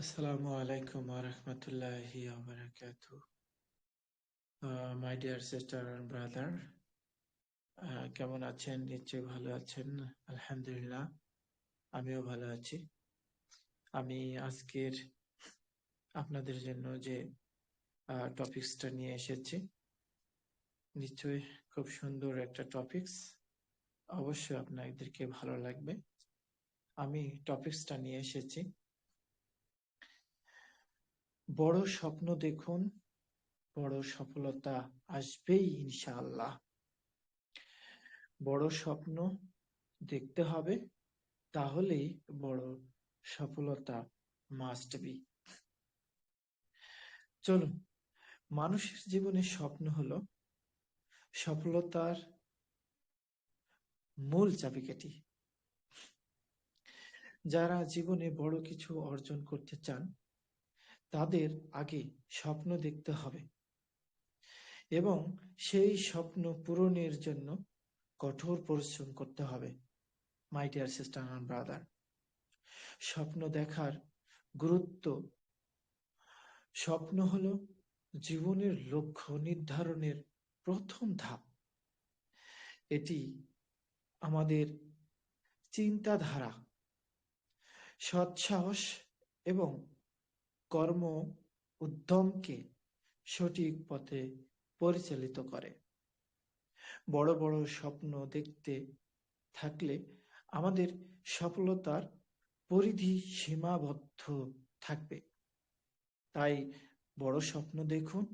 আসসালামু আলাইকুম ওরহমতুল্লাহি ওবারাকাতু my dear sister and brother কেমন আছেন? নিশ্চয়ই ভালো আছেন। আলহামদুলিল্লাহ, আমিও ভালো আছি। আমি আজকের আপনাদের জন্য যে টপিকসটা নিয়ে এসেছি, নিশ্চয়ই খুব সুন্দর একটা টপিকস অবশ্যই আপনাদেরকে ভালো লাগবে। আমি টপিকসটা নিয়ে এসেছি। বড় স্বপ্ন দেখুন, বড় সফলতা আসবেই ইনশাআল্লাহ। বড় স্বপ্ন দেখতে হবে, তাহলেই বড় সফলতা মাস্ট বি চলুন, মানুষের জীবনে স্বপ্ন হলো সফলতার মূল চাবিকাঠি। যারা জীবনে বড় কিছু অর্জন করতে চান তাদের আগে স্বপ্ন দেখতে হবে এবং সেই স্বপ্ন পূরণের জন্য কঠোর পরিশ্রম করতে হবে my dear sister and brother স্বপ্ন দেখার গুরুত্ব, স্বপ্ন হলো জীবনের লক্ষ্য নির্ধারণের প্রথম ধাপ। এটি আমাদের চিন্তাধারা, সৎসাহস এবং কর্ম উদ্যমকে সঠিক পথে পরিচালিত করে। বড় বড় স্বপ্ন দেখতে থাকলে আমাদের সফলতার পরিধি সীমাবদ্ধ থাকবে। তাই বড় স্বপ্ন দেখুন,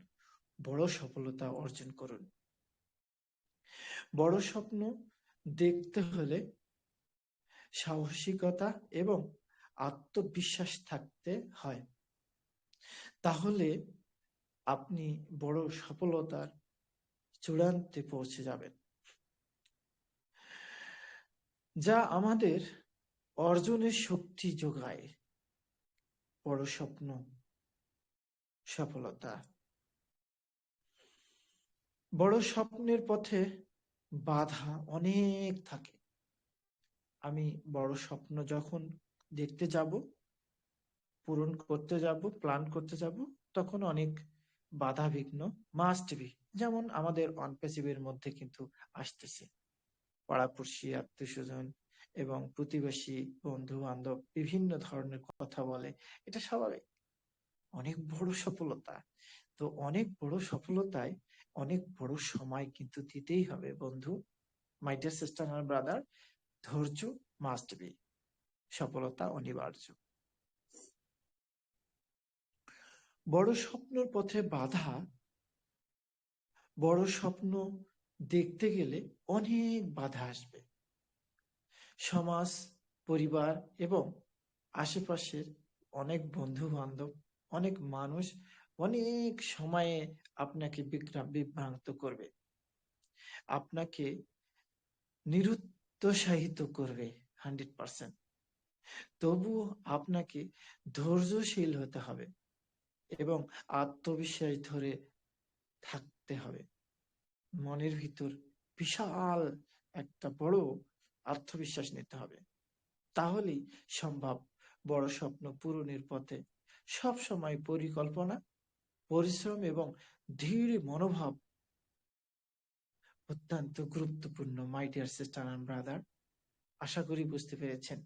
বড় সফলতা অর্জন করুন। বড় স্বপ্ন দেখতে হলে সাহসিকতা এবং আত্মবিশ্বাস থাকতে হয়। তাহলে আপনি বড় সফলতার চূড়ান্তে পৌঁছে যাবেন। যা আমাদের অর্জনের শক্তি যোগায়, বড় স্বপ্ন, সফলতা। বড় স্বপ্নের পথে বাধা অনেক থাকে। আমি বড় স্বপ্ন যখন দেখতে যাব পূরণ করতে যাব প্ল্যান করতে যাব, তখন অনেক বাধা বিঘ্ন মাস্ট বি যেমন আমাদের অনপেসিভের মধ্যে কিন্তু আসতেছে। পাড়াপড়শি আত্মীয় স্বজন এবং প্রতিবেশী বন্ধু বান্ধব বিভিন্ন ধরনের কথা বলে। এটা স্বাভাবিক। অনেক বড় সফলতা। তো অনেক বড় সফলতায় অনেক বড় সময় কিন্তু দিতেই হবে, বন্ধু। মাই ডিয়ার সিস্টার আর ব্রাদার ধৈর্য মাস্ট বি সফলতা অনিবার্য। বড় স্বপ্নর পথে বাধা, বড় স্বপ্ন দেখতে গেলে অনেক বাধা আসবে। সমাজ, পরিবার এবং আশেপাশের অনেক বন্ধু বান্ধব অনেক মানুষ অনেক সময়ে আপনাকে বিভ্রান্ত করবে। আপনাকে নিরুৎসাহিত করবে হান্ড্রেড পার্সেন্ট। তবুও আপনাকে ধৈর্যশীল হতে হবে। এবং আত্মবিশ্বাস ধরে থাকতে হবে। মনের ভিতর বিশাল একটা বড় আত্মবিশ্বাস নিতে হবে। তাহলেই সম্ভব। বড় স্বপ্ন পূরণের পথে সব সময় পরিকল্পনা, পরিশ্রম এবং ধীর মনোভাব অত্যন্ত গুরুত্বপূর্ণ, my dear sister and brother. আশা করি বুঝতে পেরেছেন।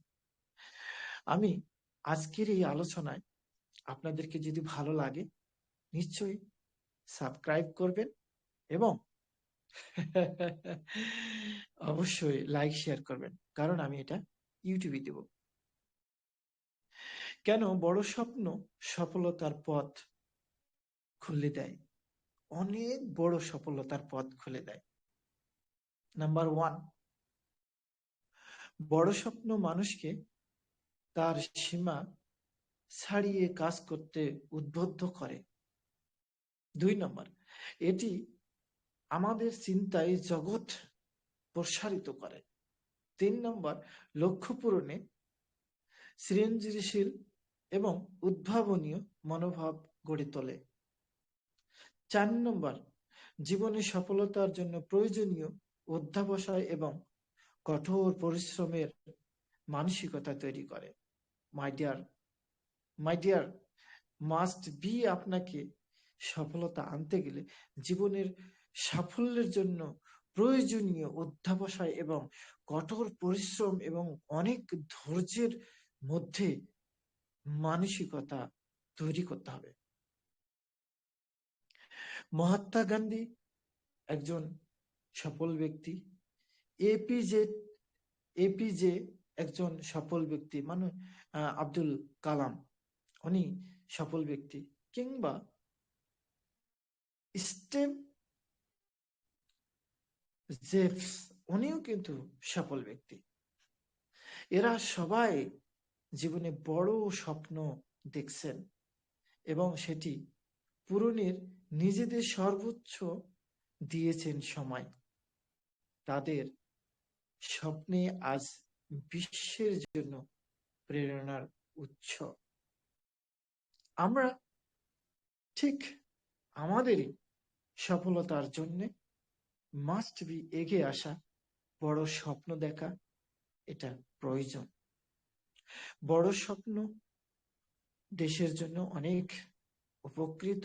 আমি আজকের এই আলোচনায় আপনাদেরকে যদি ভালো লাগে, নিশ্চয়ই সাবস্ক্রাইব করবেন এবং অবশ্যই লাইক শেয়ার করবেন। কারণ আমি এটা ইউটিউবে দেব। কেন? বড় স্বপ্ন সফলতার পথ খুলে দেয়। অনেক বড় সফলতার পথ খুলে দেয়। নাম্বার ওয়ান বড় স্বপ্ন মানুষকে তার সীমা ছাড়িয়ে কাজ করতে উদ্বুদ্ধ করে। দুই নম্বর, এটি আমাদের চিন্তায় জগৎ প্রসারিত করে। তিন নম্বর, লক্ষ্য পূরণে সৃজনশীল এবং উদ্ভাবনীয় মনোভাব গড়ে তোলে। চার নম্বর, জীবনে সফলতার জন্য প্রয়োজনীয় অধ্যাবসায় এবং কঠোর পরিশ্রমের মানসিকতা তৈরি করে। My dear my dear must be আপনাকে সফলতা আনতে গেলে জীবনের সাফল্যের জন্য প্রয়োজনীয় অধ্যাবসায় এবং কঠোর পরিশ্রম এবং অনেক ধৈর্যের মধ্যে মানসিকতা তৈরি করতে হবে। মহাত্মা গান্ধী একজন সফল ব্যক্তি। এপিজে এপিজে একজন সফল ব্যক্তি। মানে আব্দুল কালাম। উনি সফল ব্যক্তি কিংবা স্টেম জেফস, উনিও কিন্তু সফল ব্যক্তি। এরা সবাই জীবনে বড় স্বপ্ন দেখছেন এবং সেটি পূরণের নিজেদের সর্বোচ্চ দিয়েছেন সময়। তাদের স্বপ্নে আজ বিশ্বের জন্য প্রেরণার উৎস। আমরা ঠিক আমাদেরই সফলতার জন্য মাস্ট বি এগিয়ে আসা বড় স্বপ্ন দেখা এটা প্রয়োজন। বড় স্বপ্ন দেশের জন্য অনেক উপকৃত,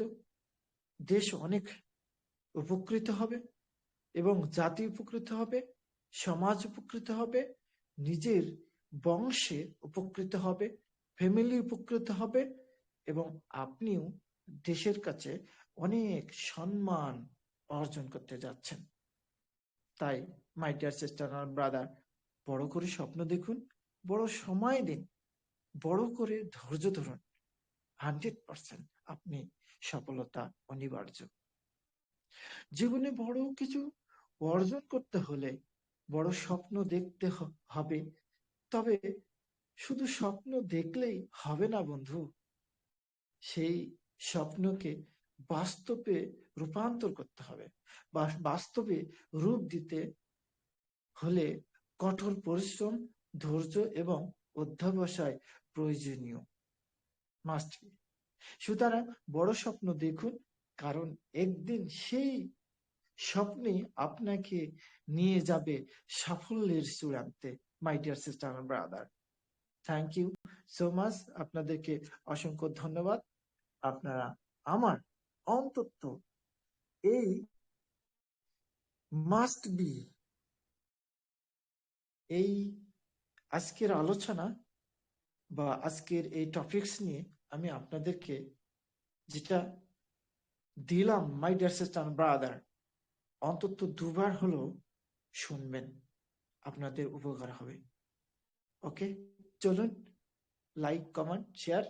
দেশ অনেক উপকৃত হবে এবং জাতি উপকৃত হবে, সমাজ উপকৃত হবে, নিজের বংশে উপকৃত হবে ফ্যামিলি উপকৃত হবে এবং আপনিও দেশের কাছে অনেক সম্মান অর্জন করতে যাচ্ছেন। তাই মাই ডিয়ার সিস্টার আর ব্রাদার বড় করে স্বপ্ন দেখুন, বড় সময় দিন, বড় করে ধৈর্য ধরুন। হান্ড্রেড পার্সেন্ট আপনি সফলতা অনিবার্য। জীবনে বড় কিছু অর্জন করতে হলে বড় স্বপ্ন দেখতে হবে। তবে শুধু স্বপ্ন দেখলেই হবে না বন্ধু। সেই স্বপ্নকে বাস্তবে রূপান্তর করতে হবে। বাস্তবে রূপ দিতে হলে কঠোর পরিশ্রম, ধৈর্য এবং অধ্যাবসায় প্রয়োজনীয়। মাস্ট সুতরাং বড় স্বপ্ন দেখুন, কারণ একদিন সেই স্বপ্নে আপনাকে নিয়ে যাবে সাফল্যের চূড়ান্তে my dear sister brother thank you so much আপনাদেরকে অসংখ্য ধন্যবাদ। আপনারা আমার অন্তত এই মাস্ট বি এই আজকের আলোচনা বা আজকের এই টপিকস নিয়ে আমি আপনাদেরকে যেটা দিলাম মাই ডিয়ার সিস্টার ব্রাদার অন্তত দুবার হলো শুনবেন। আপনাদের উপকার হবে। ওকে চলুন like comment share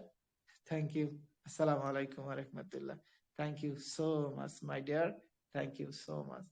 thank you আসসালামু আলাইকুম রহমতুল্লাহ thank you so much my dear thank you so much